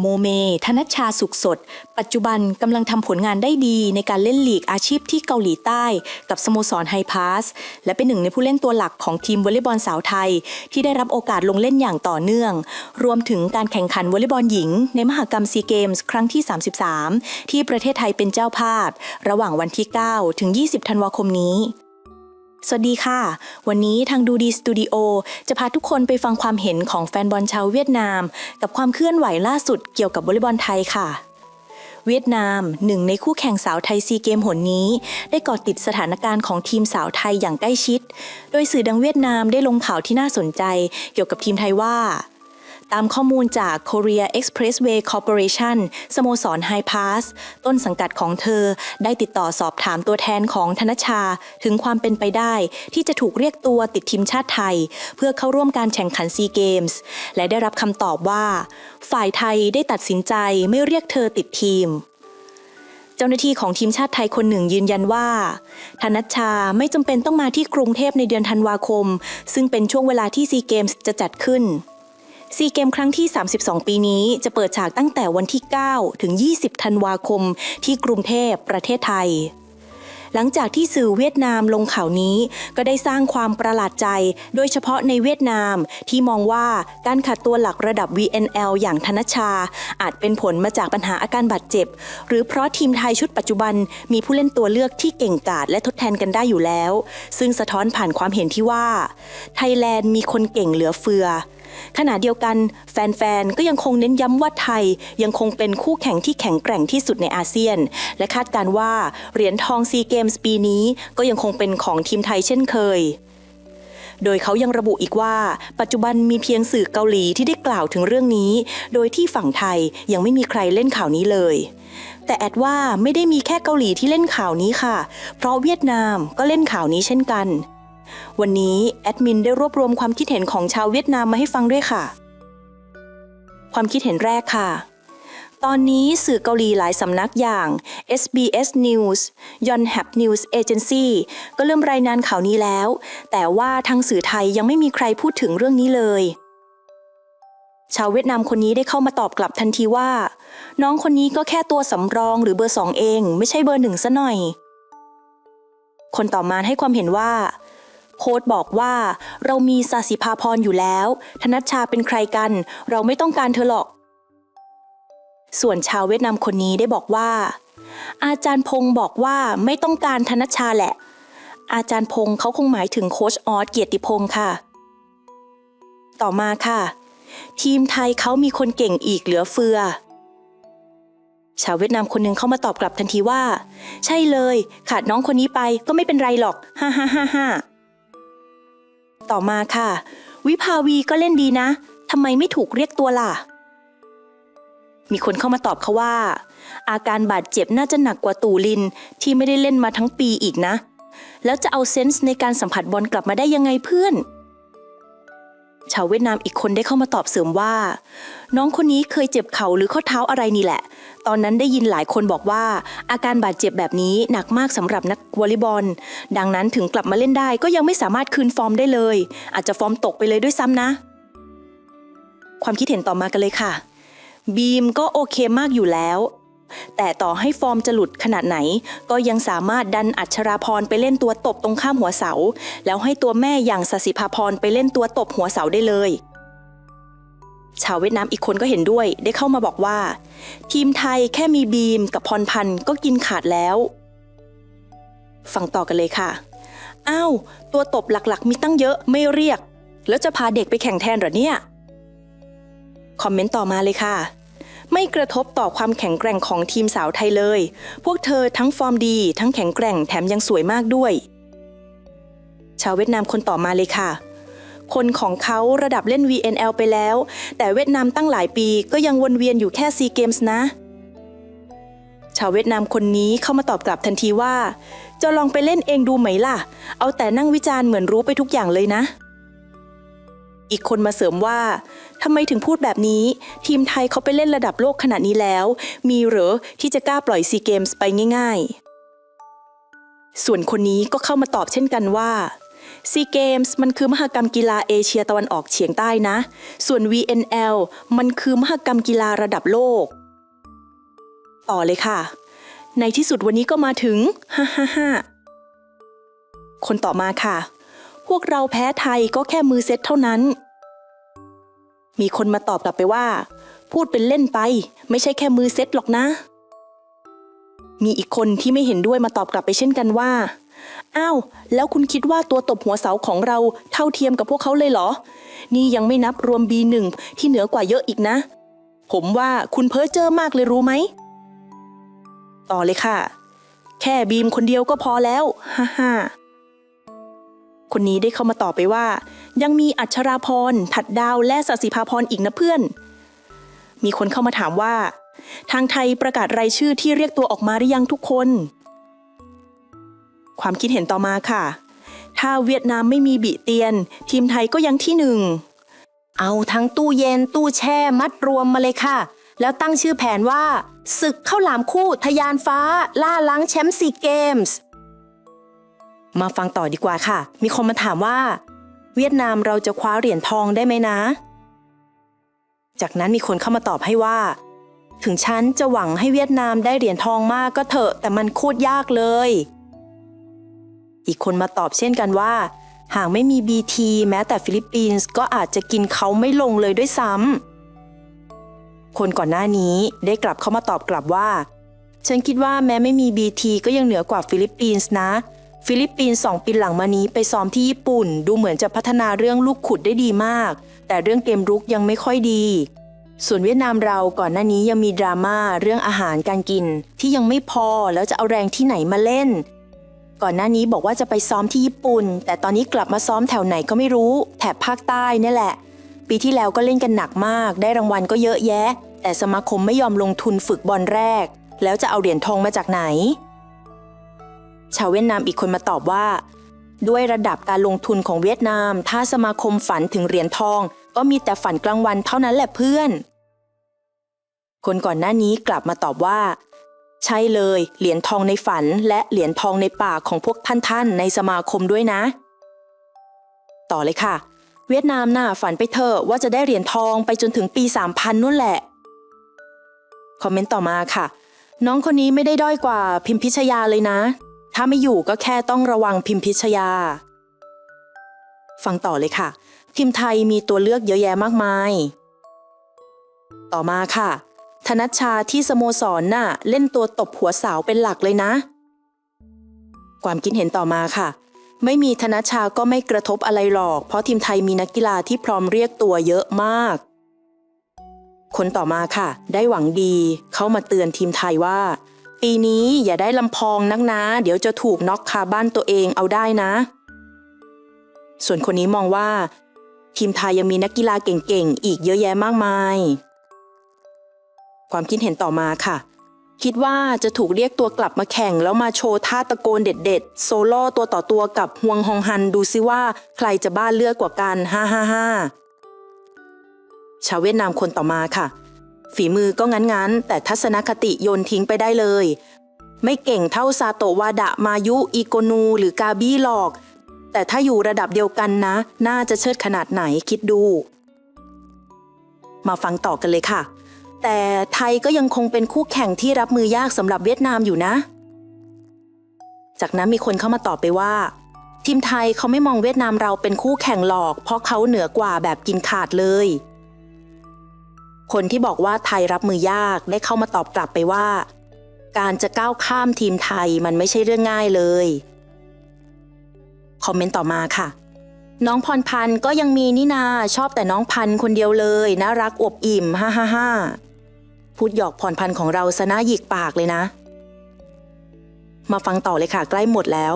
โมเม ธนชชาสุขสด ปัจจุบันกำลังทำผลงานได้ดีในการเล่นลีกอาชีพที่เกาหลีใต้ กับสโมสรไฮพาส และเป็นหนึ่งในผู้เล่นตัวหลักของทีมวอลเลย์บอลสาวไทย ที่ได้รับโอกาสลงเล่นอย่างต่อเนื่อง รวมถึงการแข่งขันวอลเลย์บอลหญิง ในมหกรรมซีเกมส์ครั้งที่ 33 ที่ประเทศไทยเป็นเจ้าภาพ ระหว่างวันที่ 9 ถึง 20 ธันวาคมนี้ สวัสดีค่ะ วันนี้ทางดูดีสตูดิโอจะพาทุกคนไปฟังความเห็นของแฟนบอลชาวเวียดนาม กับความเคลื่อนไหวล่าสุดเกี่ยวกับวอลเลย์บอลไทยค่ะ เวียดนามหนึ่งในคู่แข่งสาวไทยซีเกมหนนี้ ได้เกาะติดสถานการณ์ของทีมสาวไทยอย่างใกล้ชิด โดยสื่อดังเวียดนามได้ลงข่าวที่น่าสนใจ เกี่ยวกับทีมไทยว่า ตามข้อมูลจาก Korea Expressway Corporation สโมสร High Pass ต้นสังกัดของเธอ ได้ติดต่อสอบถามตัวแทนของธนชา ถึงความเป็นไปได้ ที่จะถูกเรียกตัวติดทีมชาติไทย เพื่อเข้าร่วมการแข่งขันซีเกมส์และได้รับคำตอบว่า ฝ่ายไทยได้ตัดสินใจไม่เรียกเธอติดทีมเจ้าหน้าที่ของทีมชาติไทยคนหนึ่งยืนยันว่า ธนัชชาไม่จำเป็นต้องมาที่กรุงเทพในเดือนธันวาคม ซึ่งเป็นช่วงเวลาที่ซีเกมส์จะจัดขึ้น ซีเกมครั้งที่ 32 ปีนี้จะเปิดฉากตั้งแต่วันที่ 9 ถึง 20 ธันวาคม ที่กรุงเทพประเทศไทย หลังจากที่สื่อเวียดนามลงข่าวนี้ ก็ได้สร้างความประหลาดใจ โดยเฉพาะในเวียดนามที่มองว่าการขาดตัวหลักระดับ VNL อย่างธนชา อาจเป็นผลมาจากปัญหาอาการบาดเจ็บ หรือเพราะทีมไทยชุดปัจจุบัน มีผู้เล่นตัวเลือกที่เก่งกาจและทดแทนกันได้อยู่แล้ว ซึ่งสะท้อนผ่านความเห็นที่ว่าไทยแลนด์มีคนเก่งเหลือเฟือ ขณะเดียวกันแฟนๆ ก็ยังคงเน้นย้ำว่าไทยยังคงเป็นคู่แข่งที่แข็งแกร่งที่สุดในอาเซียน และคาดการว่าเหรียญทองซีเกมส์ปีนี้ก็ยังคงเป็นของทีมไทยเช่นเคยโดยเขายังระบุอีกว่า ปัจจุบันมีเพียงสื่อเกาหลีที่ได้กล่าวถึงเรื่องนี้ โดยที่ฝั่งไทยยังไม่มีใครเล่นข่าวนี้เลย แต่แอดว่าไม่ได้มีแค่เกาหลีที่เล่นข่าวนี้ค่ะ เพราะเวียดนามก็เล่นข่าวนี้เช่นกัน วันนี้แอดมินได้รวบรวมความคิดเห็นของชาวเวียดนามมาให้ฟังด้วยค่ะ ความคิดเห็นแรกค่ะ ตอนนี้สื่อเกาหลีหลายสำนักอย่าง SBS News Yonhap News Agency ก็เริ่มรายงานข่าวนี้แล้ว แต่ว่าทางสื่อไทยยังไม่มีใครพูดถึงเรื่องนี้เลยชาวเวียดนามคนนี้ได้เข้ามาตอบกลับทันทีว่า น้องคนนี้ก็แค่ตัวสำรองหรือเบอร์สองเอง ไม่ใช่เบอร์หนึ่งซะหน่อย คนต่อมาให้ความเห็นว่า โค้ดบอกว่าเรามีสาสิภาพรอยู่แล้ว ธนัชชาเป็นใครกัน เราไม่ต้องการเธอหรอก ส่วนชาวเวียดนามคนนี้ได้บอกว่า อาจารย์พงศ์บอกว่าไม่ต้องการธนัชชาแหละ อาจารย์พงศ์เขาคงหมายถึงโค้ชออสเกียรติพงศ์ค่ะ ต่อมาค่ะ ทีมไทยเขามีคนเก่งอีกเหลือเฟือชาวเวียดนามคนหนึ่งเข้ามาตอบกลับทันทีว่า ใช่เลย ขาดน้องคนนี้ไปก็ไม่เป็นไรหรอก ฮ่าฮ่าฮ่าฮ่า ต่อมาค่ะ วิภาวีก็เล่นดีนะทำไมไม่ถูกเรียกตัวล่ะ มีคนเข้ามาตอบเขาว่า อาการบาดเจ็บน่าจะหนักกว่าตู่ลินที่ไม่ได้เล่นมาทั้งปีอีกนะ แล้วจะเอาเซนส์ในการสัมผัสบอลกลับมาได้ยังไงเพื่อน ชาวเวียดนามอีกคนได้เข้ามาตอบเสริมว่า น้องคนนี้เคยเจ็บเข่าหรือข้อเท้าอะไรนี่แหละ ตอนนั้นได้ยินหลายคนบอกว่า อาการบาดเจ็บแบบนี้หนักมากสำหรับนักวอลเลย์บอล ดังนั้นถึงกลับมาเล่นได้ก็ยังไม่สามารถคืนฟอร์มได้เลย อาจจะฟอร์มตกไปเลยด้วยซ้ำนะ ความคิดเห็นต่อมากันเลยค่ะ บีมก็โอเคมากอยู่แล้ว แต่ต่อให้ฟอร์มจะหลุดขนาดไหน ก็ยังสามารถดันอัชราพรไปเล่นตัวตบตรงข้ามหัวเสา แล้วให้ตัวแม่อย่างสสิภาพรไปเล่นตัวตบหัวเสาได้เลย ชาวเวียดนามอีกคนก็เห็นด้วยได้เข้ามาบอกว่า ทีมไทยแค่มีบีมกับพรพันธ์ก็กินขาดแล้ว ฟังต่อกันเลยค่ะอ้าวตัวตบหลักๆ มีตั้งเยอะไม่เรียก แล้วจะพาเด็กไปแข่งแทนหรอเนี่ย คอมเมนต์ต่อมาเลยค่ะ ไม่กระทบต่อความแข็งแกร่งของทีมสาวไทยเลย พวกเธอทั้งฟอร์มดี ทั้งแข็งแกร่งแถมยังสวยมากด้วย ชาวเวียดนามคนต่อมาเลยค่ะ คนของเขาระดับเล่น VNL ไปแล้ว แต่เวียดนามตั้งหลายปีก็ยังวนเวียนอยู่แค่ซีเกมส์นะ ชาวเวียดนามคนนี้เข้ามาตอบกลับทันทีว่า จะลองไปเล่นเองดูไหมล่ะ เอาแต่นั่งวิจารณ์เหมือนรู้ไปทุกอย่างเลยนะ อีกคนมาเสริมว่าทำไมถึงพูดแบบนี้ ทีมไทยเขาไปเล่นระดับโลกขนาดนี้แล้ว มีเหรอที่จะกล้าปล่อยซีเกมส์ไปง่าย ๆ ส่วนคนนี้ก็เข้ามาตอบเช่นกันว่าซีเกมส์มันคือมหกรรมกีฬาเอเชียตะวันออกเฉียงใต้นะ ส่วน VNL มันคือมหกรรมกีฬาระดับโลก ต่อเลยค่ะ ในที่สุดวันนี้ก็มาถึง ฮ่าฮ่าฮ่าคนต่อมาค่ะ พวกเราแพ้ไทยก็แค่มือเซตเท่านั้น มีคนมาตอบกลับไปว่า พูดเป็นเล่นไป ไม่ใช่แค่มือเซตหรอกนะ มีอีกคนที่ไม่เห็นด้วยมาตอบกลับไปเช่นกันว่า อ้าว แล้วคุณคิดว่าตัวตบหัวเสาของเราเท่าเทียมกับพวกเขาเลยเหรอ นี่ยังไม่นับรวม B1 ที่เหนือกว่าเยอะอีกนะ ผมว่าคุณเพ้อเจ้อมากเลยรู้ไหม ต่อเลยค่ะ แค่บีมคนเดียวก็พอแล้ว ฮ่าฮ่า คนนี้ได้เข้ามาตอบไปว่า ยังมีอัชราพรถัดดาวและสสิภาพรอีกนะเพื่อน มีคนเข้ามาถามว่า ทางไทยประกาศรายชื่อที่เรียกตัวออกมาหรือยังทุกคน ความคิดเห็นต่อมาค่ะ ถ้าเวียดนามไม่มีบิเตียน ทีมไทยก็ยังที่หนึ่งเอาทั้งตู้เย็นตู้แช่มัดรวมมาเลยค่ะ แล้วตั้งชื่อแผนว่าศึกข้าวหลามคู่ทะยานฟ้า ล่าล้างแชมป์ซีเกมส์ มาฟังต่อดีกว่าค่ะ มีคนมาถามว่า เวียดนามเราจะคว้าเหรียญทองได้ไหมนะ จากนั้นมีคนเข้ามาตอบให้ว่า ถึงฉันจะหวังให้เวียดนามได้เหรียญทองมากก็เถอะ แต่มันโคตรยากเลย อีกคนมาตอบเช่นกันว่า หากไม่มี BT แม้แต่ฟิลิปปินส์ก็อาจจะกินเขาไม่ลงเลยด้วยซ้ำคนก่อนหน้านี้ได้กลับเข้ามาตอบกลับว่า ฉันคิดว่าแม้ไม่มี BT ก็ยังเหนือกว่าฟิลิปปินส์นะ ฟิลิปปินส์สองปีหลังมานี้ไปซ้อมที่ญี่ปุ่น ดูเหมือนจะพัฒนาเรื่องลูกขุดได้ดีมาก แต่เรื่องเกมรุกยังไม่ค่อยดี ส่วนเวียดนามเราก่อนหน้านี้ยังมีดราม่าเรื่องอาหารการกิน ที่ยังไม่พอแล้วจะเอาแรงที่ไหนมาเล่น ก่อนหน้านี้บอกว่าจะไปซ้อมที่ญี่ปุ่น แต่ตอนนี้กลับมาซ้อมแถวไหนก็ไม่รู้ แถบภาคใต้นี่แหละ ปีที่แล้วก็เล่นกันหนักมาก ได้รางวัลก็เยอะแยะ แต่สมาคมไม่ยอมลงทุนฝึกบอลแรก แล้วจะเอาเหรียญทองมาจากไหน ชาวเวียดนามอีกคนมาตอบว่า ด้วยระดับการลงทุนของเวียดนาม ถ้าสมาคมฝันถึงเหรียญทอง ก็มีแต่ฝันกลางวันเท่านั้นแหละเพื่อน คนก่อนหน้านี้กลับมาตอบว่า ใช่เลย เหรียญทองในฝันและเหรียญทองในปากของพวกท่านๆ ในสมาคมด้วยนะ ต่อเลยค่ะ เวียดนามน่ะฝันไปเถอะว่าจะได้เหรียญทองไปจนถึงปี 3000นู่นแหละคอมเมนต์ต่อมาค่ะ น้องคนนี้ไม่ได้ด้อยกว่าพิมพิชยาเลยนะ ถ้าไม่อยู่ก็แค่ต้องระวังพิมพิชยา ฟังต่อเลยค่ะ ทีมไทยมีตัวเลือกเยอะแยะมากมาย ต่อมาค่ะ ธนัชชาที่สโมสรน่ะเล่นตัวตบหัวสาวเป็นหลักเลยนะ ความคิดเห็นต่อมาค่ะ ไม่มีธนัชชาก็ไม่กระทบอะไรหรอก เพราะทีมไทยมีนักกีฬาที่พร้อมเรียกตัวเยอะมาก คนต่อมาค่ะ ได้หวังดีเข้ามาเตือนทีมไทยว่า ปีนี้อย่าได้ลำพองนักนะ เดี๋ยวจะถูกน็อกคาบ้านตัวเองเอาได้นะ ส่วนคนนี้มองว่า ทีมไทยยังมีนักกีฬาเก่งๆ อีกเยอะแยะมากมาย ความคิดเห็นต่อมาค่ะ คิดว่าจะถูกเรียกตัวกลับมาแข่ง แล้วมาโชว์ท่าตะโกนเด็ดๆ โซโล่ตัวต่อตัวกับฮวงฮองฮันดูซิว่าใครจะบ้าเลือกกว่ากันฮ่าฮ่าฮ่าชาวเวียดนามคนต่อมาค่ะ ฝีมือก็งั้นๆ แต่ทัศนคติโยนทิ้งไปได้เลย ไม่เก่งเท่าซาโตวาดะมายุอีโกนู หรือกาบี้หรอก แต่ถ้าอยู่ระดับเดียวกันนะ น่าจะเชิดขนาดไหนคิดดู มาฟังต่อกันเลยค่ะ แต่ไทยก็ยังคงเป็นคู่แข่งที่รับมือยากสำหรับเวียดนามอยู่นะ จากนั้นมีคนเข้ามาตอบไปว่า ทีมไทยเขาไม่มองเวียดนามเราเป็นคู่แข่งหรอก เพราะเขาเหนือกว่าแบบกินขาดเลย คนที่บอกว่าไทยรับมือยากได้เข้ามาตอบกลับไปว่า การจะก้าวข้ามทีมไทยมันไม่ใช่เรื่องง่ายเลย คอมเมนต์ต่อมาค่ะ น้องพรพันธ์ก็ยังมีนี่นาชอบแต่น้องพันธ์คนเดียวเลยน่ารักอวบอิ่มฮ่าฮ่าฮ่าพูดหยอกพรพันธ์ของเราซะหน้าหยิกปากเลยนะ มาฟังต่อเลยค่ะ ใกล้หมดแล้ว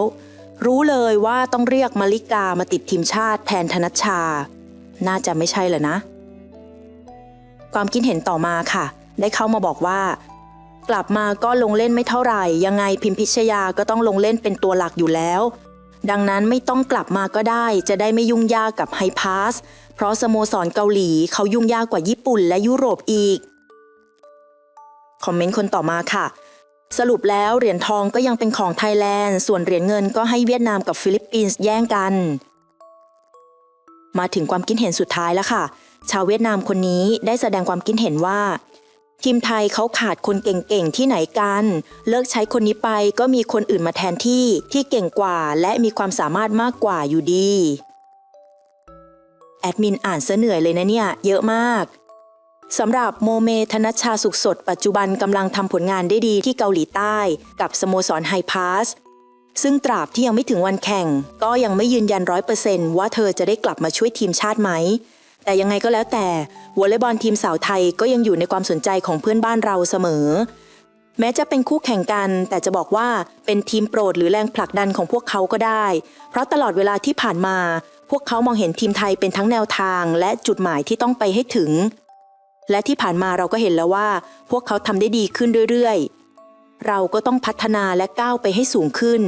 รู้เลยว่าต้องเรียกมาริกามาติดทีมชาติแทนธนัชชา น่าจะไม่ใช่แหละนะ ความคิดเห็นต่อมาค่ะ ได้เข้ามาบอกว่า กลับมาก็ลงเล่นไม่เท่าไหร่ ยังไงพิมพิชยาก็ต้องลงเล่นเป็นตัวหลักอยู่แล้ว ดังนั้นไม่ต้องกลับมาก็ได้ จะได้ไม่ยุ่งยากกับไฮพาสเพราะสโมสรเกาหลีเขายุ่งยากกว่าญี่ปุ่นและยุโรปอีก คอมเมนต์คนต่อมาค่ะ สรุปแล้วเหรียญทองก็ยังเป็นของไทยแลนด์ ส่วนเหรียญเงินก็ให้เวียดนามกับฟิลิปปินส์แย่งกัน มาถึงความคิดเห็นสุดท้ายแล้วค่ะ ชาวเวียดนามคนนี้ได้แสดงความคิดเห็นว่า ทีมไทยเขาขาดคนเก่งๆที่ไหนกัน เลิกใช้คนนี้ไปก็มีคนอื่นมาแทนที่ที่เก่งกว่าและมีความสามารถมากกว่าอยู่ดี แอดมินอ่านเสเหนื่อยเลยนะเนี่ย เยอะมากสำหรับโมเมธนชชาสุขสด ปัจจุบันกำลังทำผลงานได้ดีที่เกาหลีใต้ กับสโมสรไฮพาสซึ่งตราบที่ยังไม่ถึงวันแข่ง ก็ยังไม่ยืนยันร้อยเปอร์เซนต์ว่าเธอจะได้กลับมาช่วยทีมชาติไหม แต่ยังไงก็แล้วแต่วอลเลย์บอลทีมสาวไทยก็ยังอยู่ในความสนใจของเพื่อนบ้านเราเสมอ แม้จะเป็นคู่แข่งกัน แต่จะบอกว่าเป็นทีมโปรดหรือแรงผลักดันของพวกเขาก็ได้ เพราะตลอดเวลาที่ผ่านมา พวกเขามองเห็นทีมไทยเป็นทั้งแนวทาง และจุดหมายที่ต้องไปให้ถึง และที่ผ่านมาเราก็เห็นแล้วว่า พวกเขาทำได้ดีขึ้นเรื่อยๆ เราก็ต้องพัฒนาและก้าวไปให้สูงขึ้น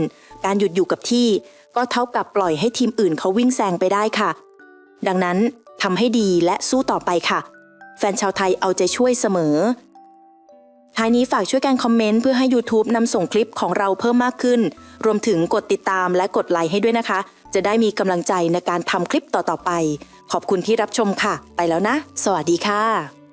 การหยุดอยู่กับที่ ก็เท่ากับปล่อยให้ทีมอื่นเขาวิ่งแซงไปได้ค่ะ ดังนั้น ทำให้ดีและสู้ต่อไปค่ะ แฟนชาวไทยเอาใจช่วยเสมอท้ายนี้ฝากช่วยกันคอมเมนต์เพื่อให้ YouTube นำส่งคลิปของเราเพิ่มมากขึ้น รวมถึงกดติดตามและกดไลค์ให้ด้วยนะคะ จะได้มีกำลังใจในการทำคลิปต่อๆไป ขอบคุณที่รับชมค่ะ ไปแล้วนะ สวัสดีค่ะ